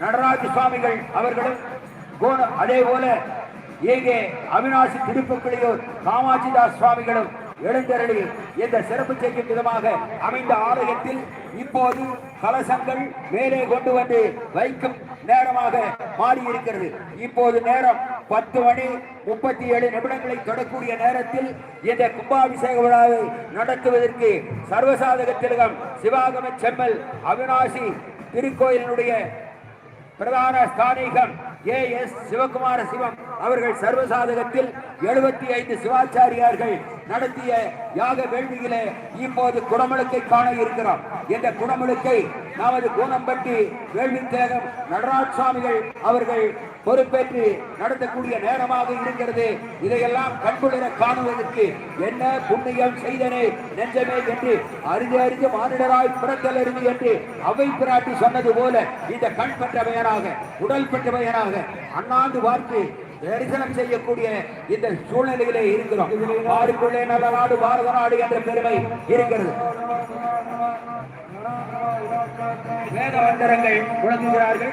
நடராஜ சுவாமிகள் அவர்களும் அதே போல இங்கே அவினாசி திருப்புக்கிளியூர் காமாட்சிதாஸ் சுவாமிகளும் எழுந்தருளி இந்த சிறப்பு செய்யும் விதமாக அமைந்த ஆலயத்தில் இப்போது கலசங்கள் மேலே கொண்டு வந்து வைக்கும் நேரமாக மாறி இருக்கிறது இப்போது நேரம் பத்து மணி முப்பத்தி ஏழு நிமிடங்களை தொடக்கூடிய நேரத்தில் இந்த கும்பாபிஷேக விழாவை நடத்துவதற்கு சர்வசாதக திலகம் சிவாகம செம்மல் அவினாசி திருக்கோயிலினுடைய பிரதான ஸ்தானிகம் ஏ எஸ் சிவகுமார சிவம். அவர்கள் சர்வசாதகத்தில் எழுபத்தி ஐந்து சிவாச்சாரியார்கள் நடத்திய யாக வேள்வியிலே இப்போது குடமுழுக்கை காண இருக்கிறோம். இந்த குடமுழுக்கை நமது கூனம்பட்டி வேள்வி தேகம் நடராஜ் சுவாமிகள் அவர்கள் பொறுப்பேற்று நடத்தக்கூடிய நேரமாக இருக்கிறது. இதையெல்லாம் கண்குளிர காணுவதற்கு என்ன புண்ணியம் செய்தனே நெஞ்சமே என்று அறிந்து அறிந்து மானிடராய் பிறத்தல் இருந்து என்று அவை பிராட்டி சொன்னது போல இந்த கண் பெற்றவையனாக உடல் பெற்றவையனாக அண்ணாந்து பார்த்து தரிசனம் செய்யக்கூடிய இந்த சூழ்நிலையிலே இருக்கிறோம். நாடுக்குள்ளே நல்ல நாடு பாரத நாடு என்ற பெருமை இருக்கிறது. வேத மந்திரங்கள் முழங்குகிறார்கள்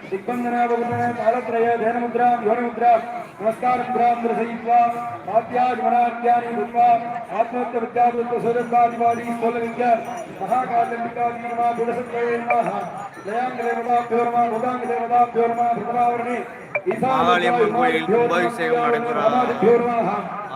बहुधने कालत्रये ध्येनमुद्रां योनिमुद्रां नमस्कारमुद्रां दर्शयित्वा आद्यागमनाद्यानि भूत्वा आत्महत्य विद्यावृत्त सूर्यकादिवादी कुललिङ्ग महाकालम्बिकादि नमः गुणसत्रये नमः जयाङ्गदेवताभ्यो नमः गोदाङ्गदेवताभ्यो नमः प्रथमावरणे மாகாளியம்மன் கோயில் கும்பாபிஷேகம் நடைபெறும்.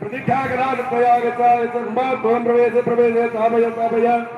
प्रतिष्ठा कराज प्रयाग चाहे संभव भवन प्रवेश प्रवेश ताभय ताभय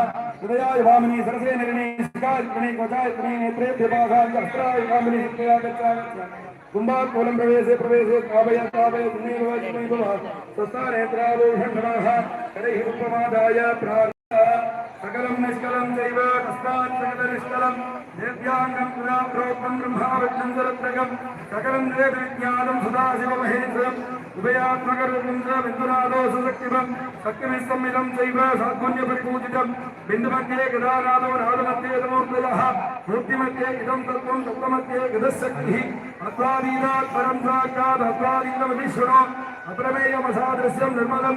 ہردیاپ نیت چارنی گا نیتو नमः करैः उपमादाय प्रार्थना सकलं निष्कलं चैव तस्मात् सकलनिष्कलं देव्याङ्गं पुरा प्रोक्तं ब्रह्मावृत्तं सरत्रकं सकलं देवविज्ञानं सदाशिवमहेश्वरम् उभयात्मकरूपं च बिन्दुनादो सुशक्तिमं शक्तिमिस्सम्मिलं चैव सात्मन्यपरिपूजितं बिन्दुमध्ये गदानादो नादमध्ये तमोर्दयः मूर्तिमध्ये इदं तत्त्वं तत्त्वमध्ये गदशक्तिः अत्वादीनात् परं साक्षात् अत्वादीनमधीश्वरो अप्रमेयमसादृश्यं निर्मलं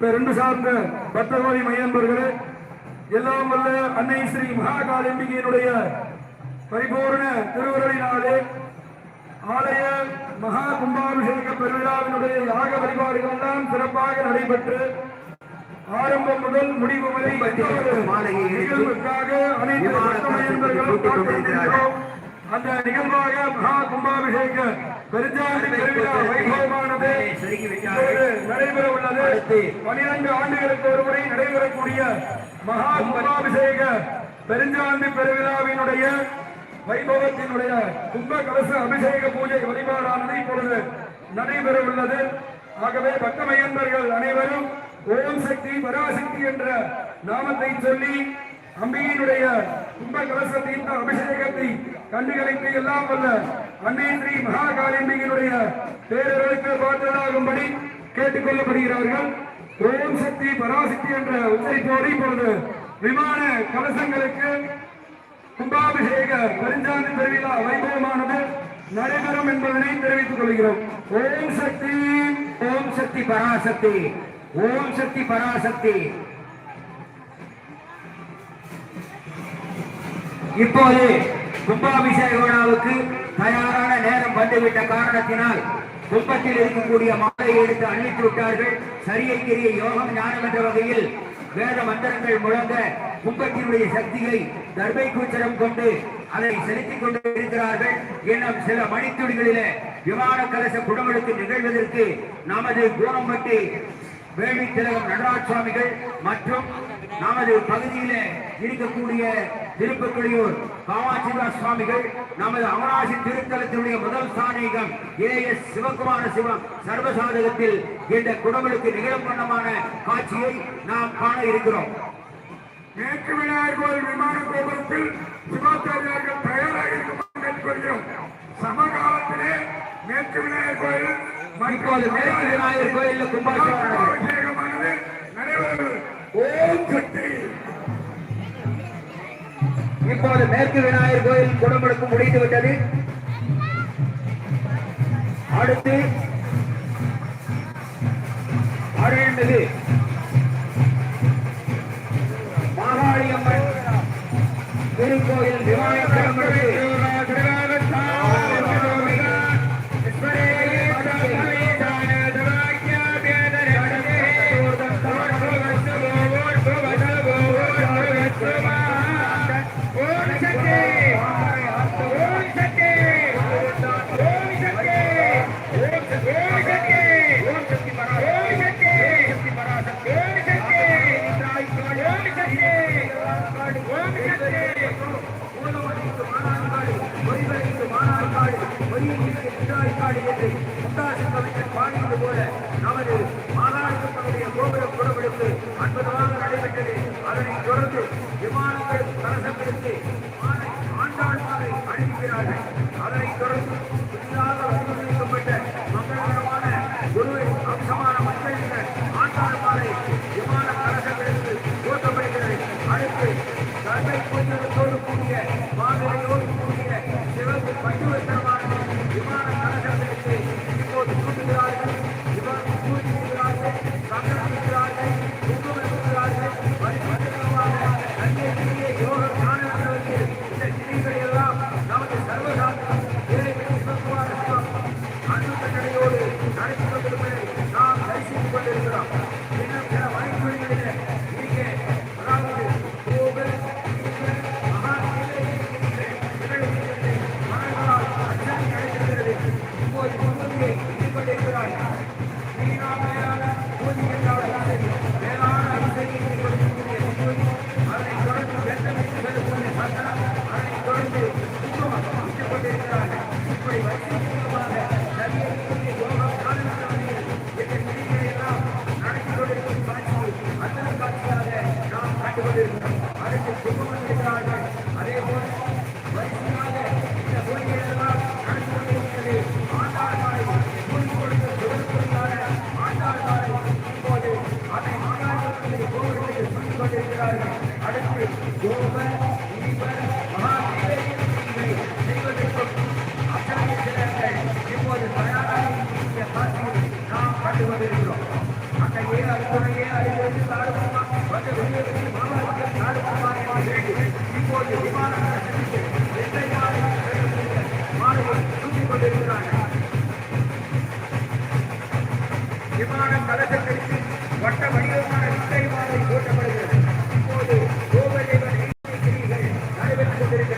பெருண்டு சார்ந்த பக்தகோடி மையன்பர்களே எல்லாம் வல்ல அன்னை ஸ்ரீ மகாகாலிம்பிகையினுடைய பரிபூர்ண திருவுருளினாலே ஆலய மகா கும்பாபிஷேக பெருவிழாவினுடைய யாக வழிபாடுகள் எல்லாம் சிறப்பாக நடைபெற்று ஆரம்பம் முதல் முடிவு வரை நிகழ்வுக்காக அனைத்து. அந்த நிகழ்வாக மகா கும்பாபிஷேக பெருஞ்சாதி பெருவிழா வைபவமானது நடைபெற உள்ளது பனிரெண்டு ஆண்டுகளுக்கு ஒருமுறை நடைபெறக்கூடிய மகா கும்பாபிஷேக பெருஞ்சாந்தி பெருவிழாவினுடைய வைபவத்தினுடைய கும்ப கலச அபிஷேக பூஜை வழிபாடானது இப்பொழுது நடைபெற உள்ளது ஆகவே பக்தமையன்பர்கள் அனைவரும் ஓம் சக்தி பராசக்தி என்ற நாமத்தை சொல்லி அம்பிகையினுடைய கும்ப கலசத்தின் அபிஷேகத்தை கண்டுகளித்து எல்லாம் வல்ல அன்னை ஸ்ரீ மகாகாளிம்பிகையினுடைய பேரர்களுக்கு பாத்திரராகும்படி கேட்டுக்கொள்ளப்படுகிறார்கள் ஓம் சக்தி பராசக்தி என்ற உச்சரிப்போடு இப்பொழுது விமான கலசங்களுக்கு கும்பாபிஷேக பரிஞ்சாந்தி பெருவிழா வைபவமானது நடைபெறும் என்பதனை தெரிவித்துக் கொள்கிறோம். ஓம் சக்தி ஓம் சக்தி பராசக்தி ஓம் சக்தி பராசக்தி. இப்போது கும்பாபிஷேக விழாவுக்கு தயாரான நேரம் வந்துவிட்ட காரணத்தினால் குப்பத்தில் இருக்கக்கூடிய மாலையை எடுத்து அள்ளித்து விட்டார்கள். சரியை சரியைக்கிரிய யோகம் ஞானம் என்ற வகையில் வேத மந்திரங்கள் முழங்க கும்பத்தினுடைய சக்தியை தர்பை கூச்சரம் கொண்டு அதை செலுத்திக் கொண்டு இருக்கிறார்கள் இன்னும் சில மணித்துடிகளில விமான கலச குடமுழுக்கு நிகழ்வதற்கு நமது கோணம்பட்டி வேள்வி திலகம் நடராஜ் சுவாமிகள் மற்றும் நமது பகுதியிலே இருக்கக்கூடிய திருப்பக்குடியூர் காமாட்சிதாஸ் சுவாமிகள் நமது அமராசி திருத்தலத்தினுடைய முதல் ஸ்தானீகம் ஏ எஸ் சிவகுமார சிவம் சர்வசாதகத்தில் இந்த குடமுழுக்கு நிகழும் வண்ணமான காட்சியை நாம் காண இருக்கிறோம். மேற்கு விநாயகர் கோயில் விமான கோபுரத்தில் சிவாச்சாரியார்கள் தயாராக கேட்டுக்கொள்கிறோம் சமகாலத்திலே மேற்கு விநாயகர் கோயில் விநாயகர் கோயிலில் கும்பாபிஷேகம் இப்போது மேற்கு விநாயகர் கோயில் குடமுழுக்கு முடிந்து விட்டது. அடுத்து அடைந்தது மாகாளியம்மன் திருக்கோயில் விமான குடமுழுக்கு. அதனைத் தொடர்ந்து விமானங்கள் கலசங்களுக்கு மாலை ஆண்டாள் மாலை அணிவிக்கிறார்கள். அதனைத் தொடர்ந்து புதிதாக வடிவமைக்கப்பட்ட மங்களகரமான குரு அம்சமான மக்கள் ஆண்டாள் மாலை விமான கலசங்களுக்கு ஓட்டப்படுகிறது. அடுத்து கர்மை பூஜைகளோடு கூடிய மாதிரையோடு கூடிய சிவப்பு பட்டுவத்தனமான நாம் கண்டு கொண்டிருக்கிறோம் அன்னையே அறுத்துணையே அறிவித்து தாழ்வுமா வந்து வெளியே வெளியே மாமல்லத்தில் என்று இப்போது தூக்கிக் கொண்டிருக்கிறார்கள் கலசத்திற்கு வட்ட வடிவமான வித்தை போட்டப்படுகிறது இப்போது கோபதேவன் கிரிகள் கொண்டிருக்கிறது